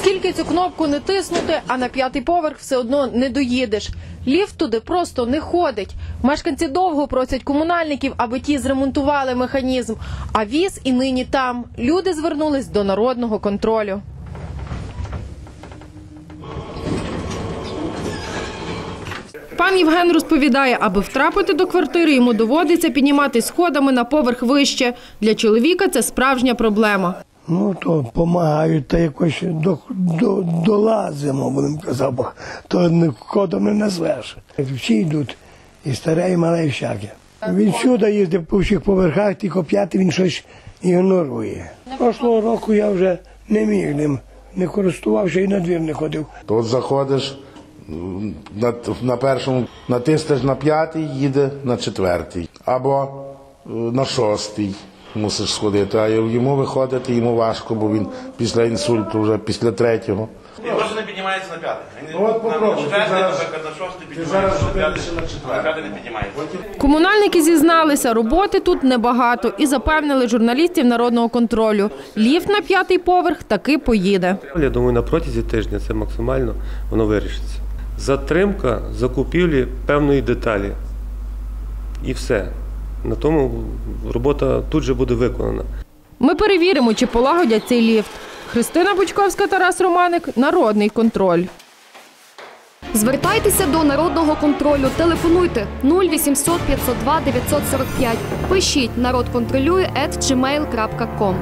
Скільки цю кнопку не тиснути, а на п'ятий поверх все одно не доїдеш. Ліфт туди просто не ходить. Мешканці довго просять комунальників, аби ті зремонтували механізм. А віз і нині там. Люди звернулись до народного контролю. Пан Євген розповідає, аби втрапити до квартири, йому доводиться піднімати сходами на поверх вище. Для чоловіка це справжня проблема. Ну, то допомагають, та якось до, до, долазимо, будемо казати, то кодом не назвеш. Всі йдуть, і старе, і мале, і всяке. Він всюди їздив по всіх поверхах, тільки п'ятий він щось ігнорує. Прошлого року я вже не міг ним, не користувався і на двір не ходив. Тут заходиш на, на першому, натиснеш на п'ятий, їде на четвертий. Або е, на шостий мусиш сходити. А йому виходити, йому важко, бо він після інсульту, вже після третього. Він теж не піднімається на п'ятий. Ну, от попробуй, на ти зараз- на шостий ти піднімається, зараз зупинишся на четвертий. на п'ятий не піднімається. Комунальники зізналися, роботи тут небагато і запевнили журналістів народного контролю. Ліфт на п'ятий поверх таки поїде. Я думаю, на протязі тижня це максимально воно вирішиться. Затримка закупівлі певної деталі. І все. На тому робота тут же буде виконана. Ми перевіримо, чи полагодять цей ліфт. Христина Бучковська, Тарас Романик, Народний контроль. Звертайтеся до народного контролю. Телефонуйте 0800 502 945. Пишіть народ контролює at gmail.com.